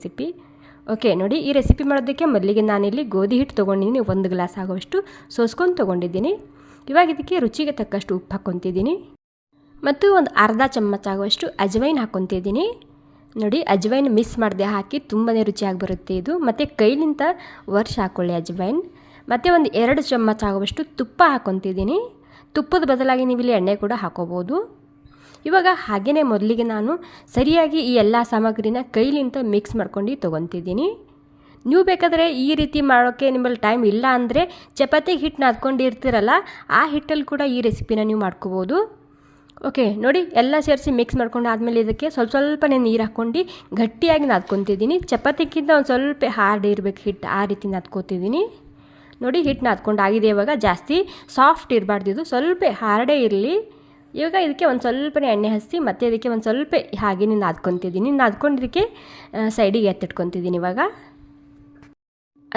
Recipe. Okay, ನೋಡಿ, ಈ recipe ಮಾಡೋದಕ್ಕೆ ಮೊದಲಿಗೆ ನಾನಿಲ್ಲಿ ಗೋಧಿ ಹಿಟ್ಟು ತೊಗೊಂಡಿದ್ದೀನಿ. ಒಂದು ಗ್ಲಾಸ್ ಆಗುವಷ್ಟು ಸೋಸ್ಕೊಂಡು ತೊಗೊಂಡಿದ್ದೀನಿ. ಇವಾಗ ಇದಕ್ಕೆ ರುಚಿಗೆ ತಕ್ಕಷ್ಟು ಉಪ್ಪು ಹಾಕ್ಕೊತಿದ್ದೀನಿ. ಮತ್ತು ಒಂದು ಅರ್ಧ ಚಮಚ ಆಗುವಷ್ಟು ಅಜವೈನ್ ಹಾಕ್ಕೊತಿದ್ದೀನಿ. ನೋಡಿ, ಅಜವೈನ್ ಮಿಸ್ ಮಾಡದೆ ಹಾಕಿ ತುಂಬಾ ರುಚಿಯಾಗಿ ಬರುತ್ತೆ ಇದು. ಮತ್ತು ಕೈಲಿಂದ ವರ್ಷ ಹಾಕ್ಕೊಳ್ಳಿ ಅಜವೈನ್. ಮತ್ತು ಒಂದು ಎರಡು ಚಮಚ ಆಗುವಷ್ಟು ತುಪ್ಪ ಹಾಕ್ಕೊತಿದ್ದೀನಿ. ತುಪ್ಪದ ಬದಲಾಗಿ ನೀವು ಇಲ್ಲಿ ಎಣ್ಣೆ ಕೂಡ ಹಾಕೋಬೋದು. ಇವಾಗ ಹಾಗೆಯೇ ಮೊದಲಿಗೆ ನಾನು ಸರಿಯಾಗಿ ಈ ಎಲ್ಲ ಸಾಮಗ್ರಿನ ಕೈಲಿಂತ ಮಿಕ್ಸ್ ಮಾಡ್ಕೊಂಡು ತೊಗೊತಿದ್ದೀನಿ. ನೀವು ಬೇಕಾದರೆ ಈ ರೀತಿ ಮಾಡೋಕ್ಕೆ ನಿಮ್ಮಲ್ಲಿ ಟೈಮ್ ಇಲ್ಲ ಅಂದರೆ ಚಪಾತಿ ಹಿಟ್ಟು ನಾದ್ಕೊಂಡಿರ್ತೀರಲ್ಲ ಆ ಹಿಟ್ಟಲ್ಲಿ ಕೂಡ ಈ ರೆಸಿಪಿನ ನೀವು ಮಾಡ್ಕೋಬೋದು. ಓಕೆ ನೋಡಿ ಎಲ್ಲ ಸೇರಿಸಿ ಮಿಕ್ಸ್ ಮಾಡ್ಕೊಂಡು ಆದಮೇಲೆ ಇದಕ್ಕೆ ಸ್ವಲ್ಪ ಸ್ವಲ್ಪನೇ ನೀರು ಹಾಕ್ಕೊಂಡು ಗಟ್ಟಿಯಾಗಿ ನಾದ್ಕೊತಿದ್ದೀನಿ. ಚಪಾತಿಗಿಂತ ಒಂದು ಸ್ವಲ್ಪ ಹಾರ್ಡ್ ಇರಬೇಕು ಹಿಟ್ಟು ಆ ರೀತಿ ನಾದ್ಕೋತಿದ್ದೀನಿ. ನೋಡಿ ಹಿಟ್ಟು ನಾದ್ಕೊಂಡು ಆಗಿದೆ ಇವಾಗ ಜಾಸ್ತಿ ಸಾಫ್ಟ್ ಇರಬಾರ್ದು ಇದು. ಸ್ವಲ್ಪ ಹಾರ್ಡೇ ಇರಲಿ. ಇವಾಗ ಇದಕ್ಕೆ ಒಂದು ಸ್ವಲ್ಪನೇ ಎಣ್ಣೆ ಹಸಿ ಮತ್ತು ಇದಕ್ಕೆ ಒಂದು ಸ್ವಲ್ಪ ಹಾಗೆ ನಾದ್ಕೊತಿದ್ದೀನಿ. ನಾದ್ಕೊಂಡಿದ್ದಕ್ಕೆ ಸೈಡಿಗೆ ಎತ್ತಿಟ್ಕೊತಿದ್ದೀನಿ ಇವಾಗ.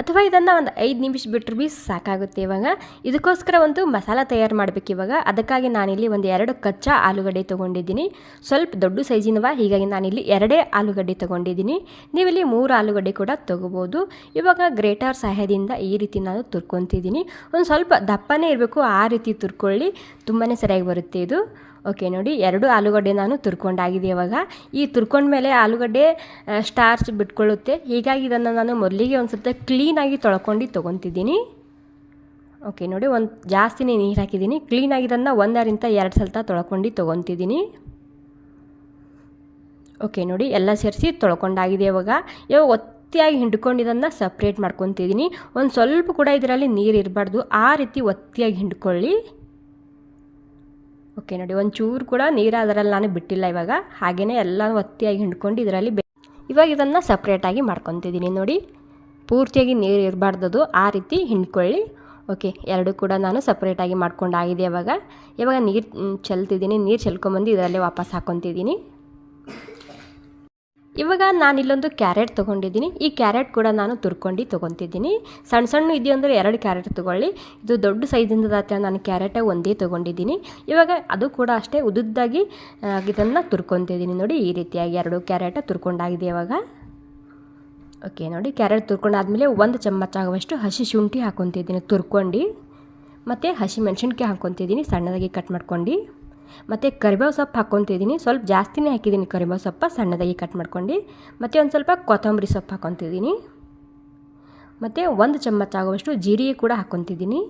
ಅಥವಾ ಇದನ್ನು ಒಂದು ಐದು ನಿಮಿಷ ಬಿಟ್ಟರು ಬಿ ಸಾಕಾಗುತ್ತೆ ಇವಾಗ. ಇದಕ್ಕೋಸ್ಕರ ಒಂದು ಮಸಾಲ ತಯಾರು ಮಾಡಬೇಕು ಇವಾಗ. ಅದಕ್ಕಾಗಿ ನಾನಿಲ್ಲಿ ಒಂದು ಎರಡು ಕಚ್ಚಾ ಆಲೂಗಡ್ಡೆ ತೊಗೊಂಡಿದ್ದೀನಿ. ಸ್ವಲ್ಪ ದೊಡ್ಡ ಸೈಜಿನವ, ಹೀಗಾಗಿ ನಾನಿಲ್ಲಿ ಎರಡೇ ಆಲೂಗಡ್ಡೆ ತೊಗೊಂಡಿದ್ದೀನಿ. ನೀವಿಲ್ಲಿ ಮೂರು ಆಲೂಗಡ್ಡೆ ಕೂಡ ತೊಗೋಬೋದು. ಇವಾಗ ಗ್ರೇಟರ್ ಸಹಾಯದಿಂದ ಈ ರೀತಿ ನಾನು ತುರ್ಕೊತಿದ್ದೀನಿ. ಒಂದು ಸ್ವಲ್ಪ ದಪ್ಪನೇ ಇರಬೇಕು, ಆ ರೀತಿ ತುರ್ಕೊಳ್ಳಿ. ತುಂಬಾ ಸರಿಯಾಗಿ ಬರುತ್ತೆ ಇದು. ಓಕೆ, ನೋಡಿ ಎರಡು ಆಲೂಗಡ್ಡೆ ನಾನು ತುರ್ಕೊಂಡಾಗಿದೆ ಇವಾಗ. ಈ ತುರ್ಕೊಂಡ ಮೇಲೆ ಆಲೂಗಡ್ಡೆ ಸ್ಟಾರ್ಚ್ ಬಿಟ್ಕೊಳ್ಳುತ್ತೆ. ಹೀಗಾಗಿ ಇದನ್ನು ನಾನು ಮೊದಲಿಗೆ ಒಂದು ಸ್ವಲ್ಪ ಕ್ಲೀನಾಗಿ ತೊಳ್ಕೊಂಡು ತೊಗೊತಿದ್ದೀನಿ. ಓಕೆ, ನೋಡಿ ಒಂದು ಜಾಸ್ತಿನೇ ನೀರು ಹಾಕಿದ್ದೀನಿ. ಕ್ಲೀನಾಗಿ ಇದನ್ನು ಒಂದರಿಂದ ಎರಡು ಸಲ ತೊಳ್ಕೊಂಡು ತೊಗೊತಿದ್ದೀನಿ. ಓಕೆ, ನೋಡಿ ಎಲ್ಲ ಸೇರಿಸಿ ತೊಳ್ಕೊಂಡಾಗಿದೆ ಇವಾಗ. ಇವಾಗ ಒತ್ತಿಯಾಗಿ ಹಿಂಡ್ಕೊಂಡು ಇದನ್ನು ಸಪ್ರೇಟ್ ಮಾಡ್ಕೊತಿದ್ದೀನಿ. ಒಂದು ಸ್ವಲ್ಪ ಕೂಡ ಇದರಲ್ಲಿ ನೀರು ಇರಬಾರ್ದು. ಆ ರೀತಿ ಒತ್ತಿಯಾಗಿ ಹಿಂಡ್ಕೊಳ್ಳಿ. ಓಕೆ ನೋಡಿ, ಒಂದು ಚೂರು ಕೂಡ ನೀರು ಅದರಲ್ಲಿ ನಾನು ಬಿಟ್ಟಿಲ್ಲ ಇವಾಗ. ಹಾಗೆಯೇ ಎಲ್ಲ ಒತ್ತಿಯಾಗಿ ಹಿಂಡ್ಕೊಂಡು ಇದರಲ್ಲಿ ಇವಾಗ ಇದನ್ನು ಸಪ್ರೇಟಾಗಿ ಮಾಡ್ಕೊತಿದ್ದೀನಿ ನೋಡಿ. ಪೂರ್ತಿಯಾಗಿ ನೀರು ಇರಬಾರ್ದದು, ಆ ರೀತಿ ಹಿಂಡ್ಕೊಳ್ಳಿ. ಓಕೆ, ಎರಡು ಕೂಡ ನಾನು ಸಪ್ರೇಟಾಗಿ ಮಾಡ್ಕೊಂಡಾಗಿದೆ ಇವಾಗ. ಇವಾಗ ನೀರು ಚೆಲ್ತಿದ್ದೀನಿ, ನೀರು ಚೆಲ್ಕೊಂಬಂದು ಇದರಲ್ಲಿ ವಾಪಸ್ ಹಾಕ್ಕೊತಿದ್ದೀನಿ ಇವಾಗ ನಾನು ಇಲ್ಲೊಂದು ಕ್ಯಾರೆಟ್ ತೊಗೊಂಡಿದ್ದೀನಿ. ಈ ಕ್ಯಾರೆಟ್ ಕೂಡ ನಾನು ತುರ್ಕೊಂಡು ತೊಗೊತಿದ್ದೀನಿ. ಸಣ್ಣ ಸಣ್ಣ ಇದೆಯೋ ಅಂದರೆ ಎರಡು ಕ್ಯಾರೆಟ್ ತೊಗೊಳ್ಳಿ. ಇದು ದೊಡ್ಡ ಸೈಜಿಂದ ನಾನು ಕ್ಯಾರೆಟ ಒಂದೇ ತೊಗೊಂಡಿದ್ದೀನಿ. ಇವಾಗ ಅದು ಕೂಡ ಅಷ್ಟೇ ಉದುದ್ದಾಗಿ ಇದನ್ನು ತುರ್ಕೊತಿದ್ದೀನಿ ನೋಡಿ ಈ ರೀತಿಯಾಗಿ ಎರಡು ಕ್ಯಾರೆಟ ತುರ್ಕೊಂಡಾಗಿದೆ ಇವಾಗ. ಓಕೆ, ನೋಡಿ ಕ್ಯಾರೆಟ್ ತುರ್ಕೊಂಡಾದಮೇಲೆ ಒಂದು ಚಮಚ ಆಗುವಷ್ಟು ಹಸಿ ಶುಂಠಿ ಹಾಕೊತಿದ್ದೀನಿ ತುರ್ಕೊಂಡು. ಮತ್ತು ಹಸಿ ಮೆಣಸಿನ್ಕಾಯಿ ಹಾಕ್ಕೊತಿದ್ದೀನಿ ಸಣ್ಣದಾಗಿ ಕಟ್ ಮಾಡ್ಕೊಂಡು. ಮತ್ತು ಕರಿಬೇವು ಸೊಪ್ಪು ಹಾಕ್ಕೊತಿದ್ದೀನಿ. ಸ್ವಲ್ಪ ಜಾಸ್ತಿನೇ ಹಾಕಿದ್ದೀನಿ ಕರಿಬೇವು ಸೊಪ್ಪು, ಸಣ್ಣದಾಗಿ ಕಟ್ ಮಾಡ್ಕೊಂಡು. ಮತ್ತು ಒಂದು ಸ್ವಲ್ಪ ಕೊತ್ತಂಬರಿ ಸೊಪ್ಪು ಹಾಕ್ಕೊತಿದ್ದೀನಿ. ಮತ್ತು ಒಂದು ಚಮಚ ಆಗುವಷ್ಟು ಜೀರಿಗೆ ಕೂಡ ಹಾಕ್ಕೊತಿದ್ದೀನಿ.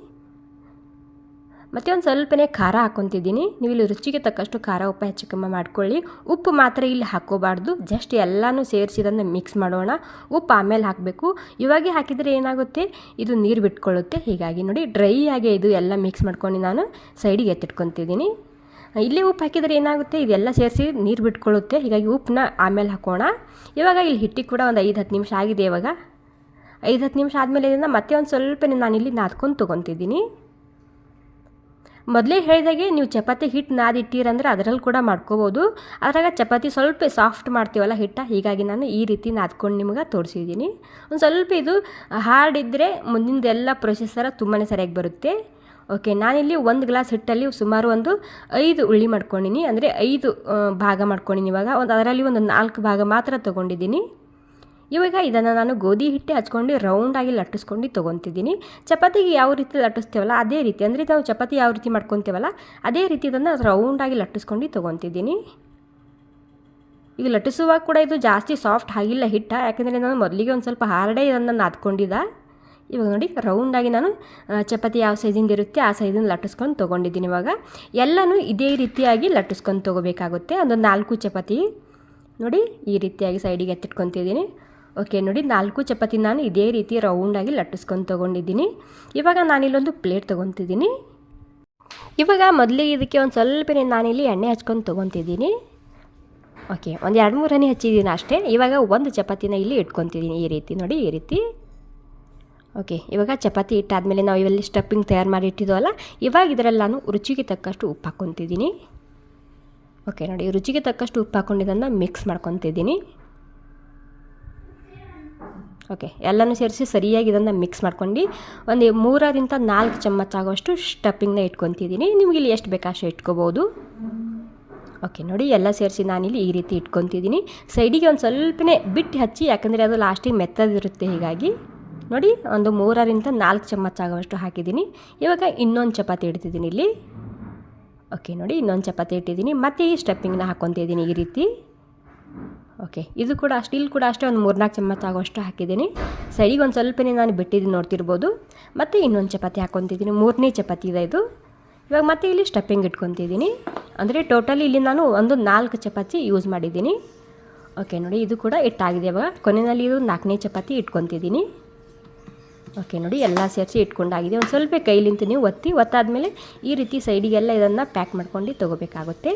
ಮತ್ತು ಒಂದು ಸ್ವಲ್ಪನೇ ಖಾರ ಹಾಕ್ಕೊತಿದ್ದೀನಿ. ನೀವು ಇಲ್ಲಿ ರುಚಿಗೆ ತಕ್ಕಷ್ಟು ಖಾರ, ಉಪ್ಪು ಹೆಚ್ಚು ಕಮ್ಮಿ ಮಾಡ್ಕೊಳ್ಳಿ. ಉಪ್ಪು ಮಾತ್ರ ಇಲ್ಲಿ ಹಾಕ್ಕೋಬಾರ್ದು. ಜಸ್ಟ್ ಎಲ್ಲನೂ ಸೇರಿಸಿದನ್ನು ಮಿಕ್ಸ್ ಮಾಡೋಣ. ಉಪ್ಪು ಆಮೇಲೆ ಹಾಕಬೇಕು. ಇವಾಗೆ ಹಾಕಿದರೆ ಏನಾಗುತ್ತೆ? ಇದು ನೀರು ಬಿಟ್ಕೊಳ್ಳುತ್ತೆ. ಹೀಗಾಗಿ ನೋಡಿ ಡ್ರೈ ಆಗೇ ಇದು ಎಲ್ಲ ಮಿಕ್ಸ್ ಮಾಡ್ಕೊಂಡು ನಾನು ಸೈಡಿಗೆ ಎತ್ತಿಟ್ಕೊತಿದ್ದೀನಿ. ಇಲ್ಲಿ ಉಪ್ಪು ಹಾಕಿದರೆ ಏನಾಗುತ್ತೆ? ಇದೆಲ್ಲ ಸೇರಿಸಿ ನೀರು ಬಿಟ್ಕೊಳ್ಳುತ್ತೆ. ಹೀಗಾಗಿ ಉಪ್ಪನ್ನ ಆಮೇಲೆ ಹಾಕೋಣ. ಇವಾಗ ಇಲ್ಲಿ ಹಿಟ್ಟಿಗೆ ಕೂಡ ಒಂದು ಐದು ಹತ್ತು ನಿಮಿಷ ಆಗಿದೆ ಇವಾಗ. ಐದು ಹತ್ತು ನಿಮಿಷ ಆದಮೇಲೆ ಇದನ್ನು ಮತ್ತೆ ಒಂದು ಸ್ವಲ್ಪ ಇಲ್ಲಿ ನಾದ್ಕೊಂಡು ತೊಗೊತಿದ್ದೀನಿ. ಮೊದಲೇ ಹೇಳಿದಾಗೆ ನೀವು ಚಪಾತಿ ಹಿಟ್ಟು ನಾದಿಟ್ಟಿರಂದ್ರೆ ಅದರಲ್ಲಿ ಕೂಡ ಮಾಡ್ಕೋಬೋದು. ಅದ್ರಾಗ ಚಪಾತಿ ಸ್ವಲ್ಪ ಸಾಫ್ಟ್ ಮಾಡ್ತೀವಲ್ಲ ಹಿಟ್ಟ? ಹೀಗಾಗಿ ನಾನು ಈ ರೀತಿ ನಾದ್ಕೊಂಡು ನಿಮ್ಗೆ ತೋರಿಸಿದ್ದೀನಿ. ಒಂದು ಸ್ವಲ್ಪ ಇದು ಹಾರ್ಡ್ ಇದ್ದರೆ ಮುಂದಿಂದೆಲ್ಲ ಪ್ರೊಸೆಸರ ತುಂಬಾ ಸರಿಯಾಗಿ ಬರುತ್ತೆ. ಓಕೆ ನಾನಿಲ್ಲಿ ಒಂದು ಗ್ಲಾಸ್ ಹಿಟ್ಟಲ್ಲಿ ಸುಮಾರು ಒಂದು ಐದು ಉಳ್ಳಿ ಮಾಡ್ಕೊಂಡಿನಿ. ಅಂದರೆ ಐದು ಭಾಗ ಮಾಡ್ಕೊಂಡಿನಿ ಇವಾಗ. ಒಂದು ಅದರಲ್ಲಿ ಒಂದು ನಾಲ್ಕು ಭಾಗ ಮಾತ್ರ ತೊಗೊಂಡಿದ್ದೀನಿ. ಇವಾಗ ಇದನ್ನು ನಾನು ಗೋಧಿ ಹಿಟ್ಟೆ ಹಚ್ಕೊಂಡು ರೌಂಡಾಗಿ ಲಟ್ಟಿಸ್ಕೊಂಡು ತೊಗೊತಿದ್ದೀನಿ. ಚಪಾತಿಗೆ ಯಾವ ರೀತಿ ಲಟ್ಟಿಸ್ತೇವಲ್ಲ, ಅದೇ ರೀತಿ. ಅಂದರೆ ನಾವು ಚಪಾತಿ ಯಾವ ರೀತಿ ಮಾಡ್ಕೊತೇವಲ್ಲ, ಅದೇ ರೀತಿ ಇದನ್ನು ರೌಂಡಾಗಿ ಲಟ್ಟಿಸ್ಕೊಂಡು ತೊಗೊತಿದ್ದೀನಿ. ಈಗ ಲಟ್ಟಿಸುವಾಗ ಕೂಡ ಇದು ಜಾಸ್ತಿ ಸಾಫ್ಟ್ ಆಗಿಲ್ಲ ಹಿಟ್ಟ. ಯಾಕೆಂದರೆ ನಾನು ಮೊದಲಿಗೆ ಒಂದು ಸ್ವಲ್ಪ ಹಾರ್ಡೇ ಇದನ್ನು ನಾದ್ಕೊಂಡಿದ್ದ. ಇವಾಗ ನೋಡಿ ರೌಂಡಾಗಿ ನಾನು ಚಪಾತಿ ಯಾವ ಸೈಜಿಂದ ಇರುತ್ತೆ ಆ ಸೈಜಿಂದ ಲಟ್ಟಿಸ್ಕೊಂಡು ತೊಗೊಂಡಿದ್ದೀನಿ ಇವಾಗ. ಎಲ್ಲನೂ ಇದೇ ರೀತಿಯಾಗಿ ಲಟ್ಟಿಸ್ಕೊಂಡು ತೊಗೋಬೇಕಾಗುತ್ತೆ. ಒಂದು ನಾಲ್ಕು ಚಪಾತಿ. ನೋಡಿ, ಈ ರೀತಿಯಾಗಿ ಸೈಡಿಗೆ ಎತ್ತಿಟ್ಕೊತಿದ್ದೀನಿ. ಓಕೆ ನೋಡಿ, ನಾಲ್ಕು ಚಪಾತಿ ನಾನು ಇದೇ ರೀತಿ ರೌಂಡಾಗಿ ಲಟ್ಟಿಸ್ಕೊಂಡು ತೊಗೊಂಡಿದ್ದೀನಿ. ಇವಾಗ ನಾನಿಲ್ಲೊಂದು ಪ್ಲೇಟ್ ತೊಗೊತಿದ್ದೀನಿ. ಇವಾಗ ಮೊದಲಿಗೆ ಇದಕ್ಕೆ ಒಂದು ಸ್ವಲ್ಪ ನಾನಿಲ್ಲಿ ಎಣ್ಣೆ ಹಚ್ಕೊಂಡು ತೊಗೊತಿದ್ದೀನಿ. ಓಕೆ ಒಂದು ಎರಡು ಮೂರು ಹಚ್ಚಿದ್ದೀನಿ ಅಷ್ಟೇ. ಇವಾಗ ಒಂದು ಚಪಾತಿನ ಇಲ್ಲಿ ಇಟ್ಕೊತಿದ್ದೀನಿ ಈ ರೀತಿ. ನೋಡಿ, ಈ ರೀತಿ. ಓಕೆ, ಇವಾಗ ಚಪಾತಿ ಇಟ್ಟಾದಮೇಲೆ ನಾವು ಇವೆಲ್ಲ ಸ್ಟಫಿಂಗ್ ತಯಾರು ಮಾಡಿ ಇಟ್ಟಿದ್ದೋಲ್ಲ ಇವಾಗ ಇದರಲ್ಲಿ ನಾನು ರುಚಿಗೆ ತಕ್ಕಷ್ಟು ಉಪ್ಪು ಹಾಕ್ಕೊತಿದ್ದೀನಿ. ಓಕೆ, ನೋಡಿ, ರುಚಿಗೆ ತಕ್ಕಷ್ಟು ಉಪ್ಪು ಹಾಕ್ಕೊಂಡಿದ್ದನ್ನು ಮಿಕ್ಸ್ ಮಾಡ್ಕೊತಿದ್ದೀನಿ. ಓಕೆ, ಎಲ್ಲನೂ ಸೇರಿಸಿ ಸರಿಯಾಗಿ ಇದನ್ನು ಮಿಕ್ಸ್ ಮಾಡ್ಕೊಂಡು ಒಂದು ಮೂರರಿಂದ ನಾಲ್ಕು ಚಮಚ ಆಗೋಷ್ಟು ಸ್ಟಫಿಂಗ್ನ ಇಟ್ಕೊತಿದ್ದೀನಿ. ನಿಮಗೆ ಇಲ್ಲಿ ಎಷ್ಟು ಬೇಕಾ ಅಷ್ಟು ಇಟ್ಕೋಬೋದು. ಓಕೆ, ನೋಡಿ, ಎಲ್ಲ ಸೇರಿಸಿ ನಾನಿಲ್ಲಿ ಈ ರೀತಿ ಇಟ್ಕೊತಿದ್ದೀನಿ. ಸೈಡಿಗೆ ಒಂದು ಸ್ವಲ್ಪನೇ ಬಿಟ್ಟು ಹಚ್ಚಿ, ಯಾಕಂದರೆ ಅದು ಲಾಸ್ಟಿಗೆ ಮೆತ್ತದಿರುತ್ತೆ ಹೀಗಾಗಿ. ನೋಡಿ, ಒಂದು ಮೂರರಿಂದ ನಾಲ್ಕು ಚಮಚ ಆಗುವಷ್ಟು ಹಾಕಿದ್ದೀನಿ. ಇವಾಗ ಇನ್ನೊಂದು ಚಪಾತಿ ಇಡ್ತಿದ್ದೀನಿ ಇಲ್ಲಿ. ಓಕೆ ನೋಡಿ, ಇನ್ನೊಂದು ಚಪಾತಿ ಇಟ್ಟಿದ್ದೀನಿ. ಮತ್ತೆ ಈ ಸ್ಟೆಪ್ಪಿಂಗ್ನ ಹಾಕ್ಕೊತಿದ್ದೀನಿ ಈ ರೀತಿ. ಓಕೆ ಇದು ಕೂಡ ಅಷ್ಟು, ಇಲ್ಲಿ ಕೂಡ ಅಷ್ಟೇ ಒಂದು ಮೂರ್ನಾಲ್ಕು ಚಮಚ ಆಗುವಷ್ಟು ಹಾಕಿದ್ದೀನಿ. ಸೈಡಿಗೆ ಒಂದು ಸ್ವಲ್ಪನೇ ನಾನು ಬಿಟ್ಟಿದ್ದೀನಿ ನೋಡ್ತಿರ್ಬೋದು. ಮತ್ತು ಇನ್ನೊಂದು ಚಪಾತಿ ಹಾಕ್ಕೊತಿದ್ದೀನಿ ಮೂರನೇ ಚಪಾತಿ ಇದೆ ಇದು. ಇವಾಗ ಮತ್ತೆ ಇಲ್ಲಿ ಸ್ಟೆಪ್ಪಿಂಗ್ ಇಟ್ಕೊತಿದ್ದೀನಿ ಅಂದರೆ ಟೋಟಲಿ ಇಲ್ಲಿ ನಾನು ಒಂದು ನಾಲ್ಕು ಚಪಾತಿ ಯೂಸ್ ಮಾಡಿದ್ದೀನಿ. ಓಕೆ ನೋಡಿ, ಇದು ಕೂಡ ಇಟ್ಟಾಗಿದೆ ಇವಾಗ ಕೊನೆಯಲ್ಲಿ ಇದು ನಾಲ್ಕನೇ ಚಪಾತಿ ಇಟ್ಕೊತಿದ್ದೀನಿ ಓಕೆ, ನೋಡಿ ಎಲ್ಲ ಸೇರಿಸಿ ಇಟ್ಕೊಂಡಾಗಿದೆ. ಒಂದು ಸ್ವಲ್ಪ ಕೈಲಿಂತ ನೀವು ಒತ್ತಿ, ಒತ್ತಾದಮೇಲೆ ಈ ರೀತಿ ಸೈಡಿಗೆಲ್ಲ ಇದನ್ನು ಪ್ಯಾಕ್ ಮಾಡ್ಕೊಂಡು ತೊಗೋಬೇಕಾಗುತ್ತೆ.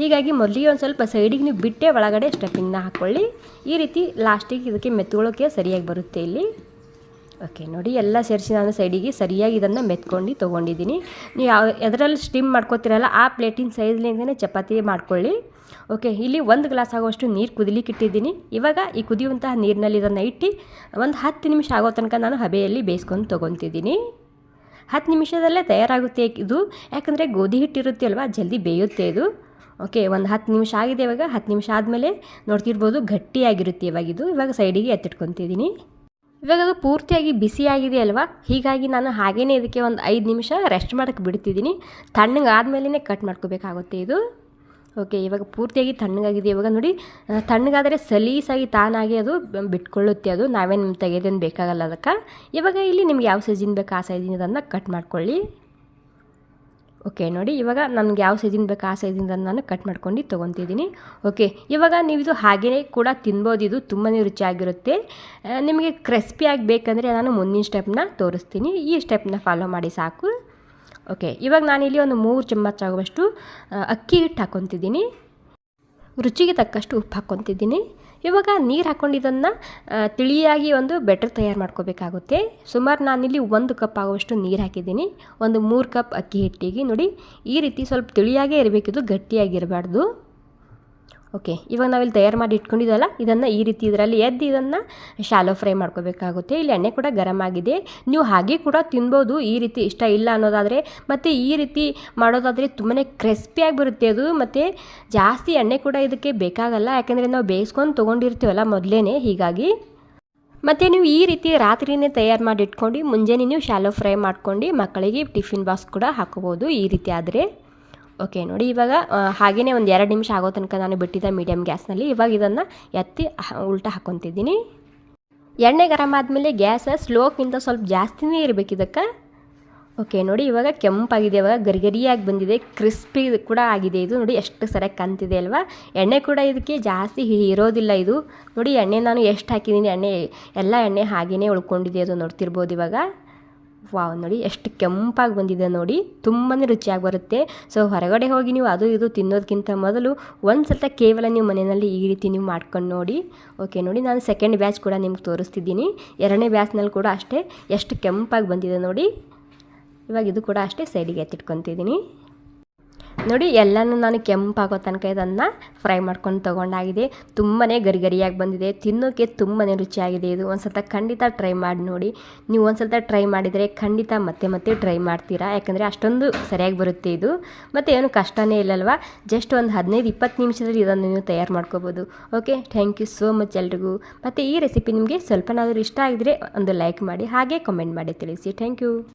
ಹೀಗಾಗಿ ಮೊದಲಿಗೆ ಒಂದು ಸ್ವಲ್ಪ ಸೈಡಿಗೆ ನೀವು ಬಿಟ್ಟೆ ಒಳಗಡೆ ಸ್ಟಫಿಂಗ್ನ ಹಾಕ್ಕೊಳ್ಳಿ ಈ ರೀತಿ ಲಾಸ್ಟಿಗೆ ಇದಕ್ಕೆ ಮೆತ್ತುಗಳಕ್ಕೆ ಸರಿಯಾಗಿ ಬರುತ್ತೆ ಇಲ್ಲಿ. ಓಕೆ ನೋಡಿ, ಎಲ್ಲ ಸೇರಿಸಿ ನಾನು ಸೈಡಿಗೆ ಸರಿಯಾಗಿ ಇದನ್ನು ಮೆತ್ಕೊಂಡು ತೊಗೊಂಡಿದ್ದೀನಿ. ನೀವು ಯಾವ, ಎದರಲ್ಲಿ ಸ್ಟಿಮ್ ಮಾಡ್ಕೋತಿರಲ್ಲ, ಆ ಪ್ಲೇಟಿನ ಸೈಜ್ಲಿಂದನೇ ಚಪಾತಿ ಮಾಡ್ಕೊಳ್ಳಿ. ಓಕೆ ಇಲ್ಲಿ ಒಂದು ಗ್ಲಾಸ್ ಆಗುವಷ್ಟು ನೀರು ಕುದಿಲಿಕ್ಕೆ ಇಟ್ಟಿದ್ದೀನಿ. ಇವಾಗ ಈ ಕುದಿಯುವಂತಹ ನೀರಿನಲ್ಲಿ ಇದನ್ನು ಇಟ್ಟು ಒಂದು ಹತ್ತು ನಿಮಿಷ ಆಗೋ ತನಕ ನಾನು ಹಬೆಯಲ್ಲಿ ಬೇಯಿಸ್ಕೊಂಡು ತೊಗೊತಿದ್ದೀನಿ. ಹತ್ತು ನಿಮಿಷದಲ್ಲೇ ತಯಾರಾಗುತ್ತೆ ಇದು. ಯಾಕಂದರೆ ಗೋಧಿ ಹಿಟ್ಟಿರುತ್ತೆ ಅಲ್ವಾ ಜಲ್ದಿ ಬೇಯುತ್ತೆ ಇದು. ಓಕೆ ಒಂದು ಹತ್ತು ನಿಮಿಷ ಆಗಿದೆ ಇವಾಗ. ಹತ್ತು ನಿಮಿಷ ಆದಮೇಲೆ ನೋಡ್ತಿರ್ಬೋದು ಗಟ್ಟಿಯಾಗಿರುತ್ತೆ ಇವಾಗ ಇದು. ಇವಾಗ ಸೈಡಿಗೆ ಎತ್ತಿಟ್ಕೊತಿದ್ದೀನಿ. ಇವಾಗ ಅದು ಪೂರ್ತಿಯಾಗಿ ಬಿಸಿಯಾಗಿದೆ ಅಲ್ವಾ ಹೀಗಾಗಿ ನಾನು ಹಾಗೇನೆ ಇದಕ್ಕೆ ಒಂದು ಐದು ನಿಮಿಷ ರೆಸ್ಟ್ ಮಾಡೋಕ್ಕೆ ಬಿಡ್ತಿದ್ದೀನಿ. ತಣ್ಣಗೆ ಆದಮೇಲೆ ಕಟ್ ಮಾಡ್ಕೋಬೇಕಾಗುತ್ತೆ ಇದು. ಓಕೆ ಇವಾಗ ಪೂರ್ತಿಯಾಗಿ ತಣ್ಣಗಾಗಿದೆ. ಇವಾಗ ನೋಡಿ ತಣ್ಣಗಾದರೆ ಸಲೀಸಾಗಿ ತಾನಾಗಿ ಅದು ಬಿಟ್ಕೊಳ್ಳುತ್ತೆ ಅದು. ನಾವೇನು ತೆಗೆಯೋದೇನು ಬೇಕಾಗಲ್ಲ ಅದಕ್ಕೆ. ಇವಾಗ ಇಲ್ಲಿ ನಿಮ್ಗೆ ಯಾವ ಸೈಜಿನ ಬೇಕು? ಆ ಸೈಜಿನ ಅದನ್ನು ಕಟ್ ಮಾಡ್ಕೊಳ್ಳಿ. ಓಕೆ ನೋಡಿ, ಇವಾಗ ನನಗೆ ಯಾವ ಸೈಜಿಂದ ಬೇಕು ಆ ಸೈಜಿಂದ ನಾನು ಕಟ್ ಮಾಡ್ಕೊಂಡು ತೊಗೊತಿದ್ದೀನಿ. ಓಕೆ ಇವಾಗ ನೀವು ಇದು ಹಾಗೆಯೇ ಕೂಡ ತಿನ್ಬೋದು, ಇದು ತುಂಬಾ ರುಚಿಯಾಗಿರುತ್ತೆ. ನಿಮಗೆ ಕ್ರಿಸ್ಪಿಯಾಗಿ ಬೇಕಂದರೆ ನಾನು ಮುಂದಿನ ಸ್ಟೆಪ್ನ ತೋರಿಸ್ತೀನಿ. ಈ ಸ್ಟೆಪ್ನ ಫಾಲೋ ಮಾಡಿ ಸಾಕು. ಓಕೆ ಇವಾಗ ನಾನಿಲ್ಲಿ ಒಂದು ಮೂರು ಚಮಚ ಆಗುವಷ್ಟು ಅಕ್ಕಿ ಹಿಟ್ಟು ಹಾಕ್ಕೊತಿದ್ದೀನಿ ರುಚಿಗೆ ತಕ್ಕಷ್ಟು ಉಪ್ಪು ಹಾಕ್ಕೊತಿದ್ದೀನಿ. ಇವಾಗ ನೀರು ಹಾಕ್ಕೊಂಡಿದ್ದನ್ನು ತಿಳಿಯಾಗಿ ಒಂದು ಬೆಟರ್ ತಯಾರು ಮಾಡ್ಕೋಬೇಕಾಗುತ್ತೆ. ಸುಮಾರು ನಾನಿಲ್ಲಿ ಒಂದು ಕಪ್ ಆಗುವಷ್ಟು ನೀರು ಹಾಕಿದ್ದೀನಿ. ಒಂದು ಮೂರು ಕಪ್ ಅಕ್ಕಿ ಹಿಟ್ಟಿಗೆ ನೋಡಿ. ಈ ರೀತಿ ಸ್ವಲ್ಪ ತಿಳಿಯಾಗೇ ಇರಬೇಕಿದು, ಗಟ್ಟಿಯಾಗಿರಬಾರ್ದು. ಓಕೆ, ಇವಾಗ ನಾವಿಲ್ಲಿ ತಯಾರು ಮಾಡಿ ಇಟ್ಕೊಂಡಿದ್ದಲ್ಲ, ಇದನ್ನು ಈ ರೀತಿ ಇದರಲ್ಲಿ ಎದ್ದು ಇದನ್ನು ಶಾಲೋ ಫ್ರೈ ಮಾಡ್ಕೋಬೇಕಾಗುತ್ತೆ. ಇಲ್ಲಿ ಎಣ್ಣೆ ಕೂಡ ಗರಂ ಆಗಿದೆ. ನೀವು ಹಾಗೆ ಕೂಡ ತಿನ್ಬೋದು, ಈ ರೀತಿ ಇಷ್ಟ ಇಲ್ಲ ಅನ್ನೋದಾದರೆ. ಮತ್ತು ಈ ರೀತಿ ಮಾಡೋದಾದರೆ ತುಂಬಾ ಕ್ರಿಸ್ಪಿಯಾಗಿ ಬರುತ್ತೆ ಅದು. ಮತ್ತು ಜಾಸ್ತಿ ಎಣ್ಣೆ ಕೂಡ ಇದಕ್ಕೆ ಬೇಕಾಗಲ್ಲ. ಯಾಕೆಂದರೆ ನಾವು ಬೇಯಿಸ್ಕೊಂಡು ತೊಗೊಂಡಿರ್ತೀವಲ್ಲ ಮೊದಲೇ ಹೀಗಾಗಿ. ಮತ್ತು ನೀವು ಈ ರೀತಿ ರಾತ್ರಿನೇ ತಯಾರು ಮಾಡಿ ಇಟ್ಕೊಂಡು, ಮುಂಜಾನೆ ನೀವು ಶಾಲೋ ಫ್ರೈ ಮಾಡ್ಕೊಂಡು ಮಕ್ಕಳಿಗೆ ಟಿಫಿನ್ ಬಾಕ್ಸ್ ಕೂಡ ಹಾಕೋಬೋದು ಈ ರೀತಿ ಆದರೆ. ಓಕೆ ನೋಡಿ, ಇವಾಗ ಹಾಗೆಯೇ ಒಂದು ಎರಡು ನಿಮಿಷ ಆಗೋ ತನಕ ನಾನು ಬಿಟ್ಟಿದ್ದೆ ಮೀಡಿಯಮ್ ಗ್ಯಾಸ್ನಲ್ಲಿ ಇವಾಗ ಇದನ್ನು ಎತ್ತಿ ಉಲ್ಟ ಹಾಕ್ಕೊತಿದ್ದೀನಿ ಎಣ್ಣೆ ಗರಂ ಆದಮೇಲೆ ಗ್ಯಾಸ ಸ್ಲೋಕ್ಕಿಂತ ಸ್ವಲ್ಪ ಜಾಸ್ತಿನೇ ಇರಬೇಕು ಇದಕ್ಕೆ. ಓಕೆ ನೋಡಿ, ಇವಾಗ ಕೆಂಪಾಗಿದೆ, ಇವಾಗ ಗರಿಗರಿಯಾಗಿ ಬಂದಿದೆ ಕ್ರಿಸ್ಪಿ ಕೂಡ ಆಗಿದೆ ಇದು. ನೋಡಿ, ಎಷ್ಟು ಸರಿಯಾಗಿ ಕಂತಿದೆ ಅಲ್ವಾ? ಎಣ್ಣೆ ಕೂಡ ಇದಕ್ಕೆ ಜಾಸ್ತಿ ಇರೋದಿಲ್ಲ ಇದು. ನೋಡಿ, ಎಣ್ಣೆ ನಾನು ಎಷ್ಟು ಹಾಕಿದ್ದೀನಿ, ಎಣ್ಣೆ, ಎಲ್ಲ ಎಣ್ಣೆ ಹಾಗೆಯೇ ಉಳ್ಕೊಂಡಿದೆ ಅದು ನೋಡ್ತಿರ್ಬೋದು ಇವಾಗ. ವಾವ್, ನೋಡಿ ಎಷ್ಟು ಕೆಂಪಾಗಿ ಬಂದಿದೆ ನೋಡಿ. ತುಂಬಾ ರುಚಿಯಾಗಿ ಬರುತ್ತೆ. ಸೊ ಹೊರಗಡೆ ಹೋಗಿ ನೀವು ಅದು ಇದು ತಿನ್ನೋದಕ್ಕಿಂತ ಮೊದಲು ಒಂದು ಸಲ ಕೇವಲ ನೀವು ಮನೆಯಲ್ಲಿ ಈ ರೀತಿ ನೀವು ಮಾಡ್ಕೊಂಡು ನೋಡಿ. ಓಕೆ ನೋಡಿ ನಾನು ಸೆಕೆಂಡ್ ಬ್ಯಾಚ್ ಕೂಡ ನಿಮ್ಗೆ ತೋರಿಸ್ತಿದ್ದೀನಿ. ಎರಡನೇ ಬ್ಯಾಚ್ನಲ್ಲಿ ಕೂಡ ಅಷ್ಟೇ ಎಷ್ಟು ಕೆಂಪಾಗಿ ಬಂದಿದೆ ನೋಡಿ. ಇವಾಗ ಇದು ಕೂಡ ಅಷ್ಟೇ ಸೈಡಿಗೆ ಎತ್ತಿಟ್ಕೊತಿದ್ದೀನಿ. ನೋಡಿ, ಎಲ್ಲನೂ ನಾನು ಕೆಂಪಾಗೋ ತನಕ ಇದನ್ನು ಫ್ರೈ ಮಾಡ್ಕೊಂಡು ತೊಗೊಂಡಾಗಿದೆ. ತುಂಬಾ ಗರಿಗರಿಯಾಗಿ ಬಂದಿದೆ. ತಿನ್ನೋಕ್ಕೆ ತುಂಬಾ ರುಚಿಯಾಗಿದೆ ಇದು. ಒಂದು ಸಲ ಖಂಡಿತ ಟ್ರೈ ಮಾಡಿ ನೋಡಿ. ನೀವು ಒಂದು ಸಲ ಟ್ರೈ ಮಾಡಿದರೆ ಖಂಡಿತ ಮತ್ತೆ ಮತ್ತೆ ಟ್ರೈ ಮಾಡ್ತೀರಾ. ಯಾಕಂದರೆ ಅಷ್ಟೊಂದು ಸರಿಯಾಗಿ ಬರುತ್ತೆ ಇದು. ಮತ್ತು ಏನು ಕಷ್ಟನೇ ಇಲ್ಲಲ್ವಾ? ಜಸ್ಟ್ ಒಂದು ಹದಿನೈದು, ಇಪ್ಪತ್ತು ನಿಮಿಷದಲ್ಲಿ ಇದನ್ನು ನೀವು ತಯಾರು ಮಾಡ್ಕೋಬೋದು. Okay thank you so much ಎಲ್ರಿಗೂ. ಮತ್ತು ಈ ರೆಸಿಪಿ ನಿಮಗೆ ಸ್ವಲ್ಪನಾದರೂ ಇಷ್ಟ ಆಗಿದರೆ ಒಂದು ಲೈಕ್ ಮಾಡಿ, ಹಾಗೆ ಕಮೆಂಟ್ ಮಾಡಿ ತಿಳಿಸಿ. Thank you